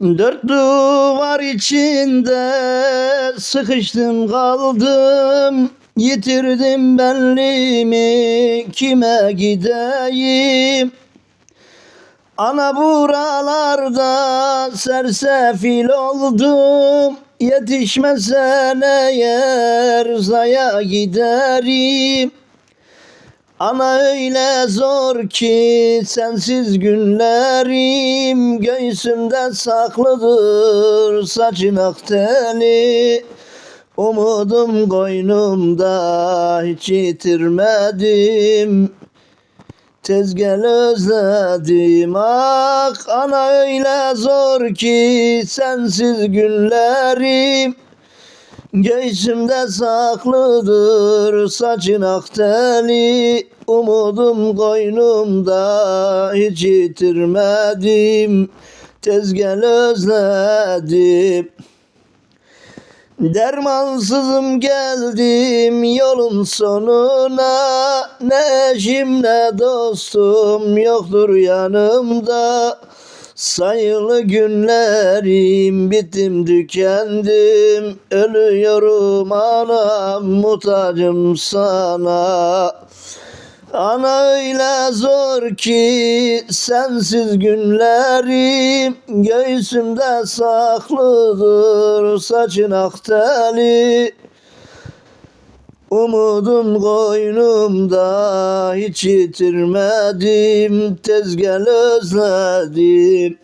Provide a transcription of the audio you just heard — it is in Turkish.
Dört duvar içinde sıkıştım kaldım. Yitirdim benliğimi kime gideyim? Ana buralarda sersefil oldum. Yetişmesen eğer zaya giderim Ana öyle zor ki sensiz günlerim Göğsümde saklıdır saçın ak teli Umudum koynumda hiç yitirmedim. Tez özledim ah ana öyle zor ki sensiz günlerim Göğsümde saklıdır saçın ak teli. Umudum koynumda hiç yitirmedim. Tez gel özledim. Dermansızım geldim yolun sonuna. Ne eşim ne dostum yoktur yanımda Sayılı günlerim bittim tükendim. Ölüyorum anam muhtacım sana. Ana öyle zor ki sensiz günlerim Göğsümde saklıdır saçın ak teli Umudum koynumda hiç yitirmedim Tez özledim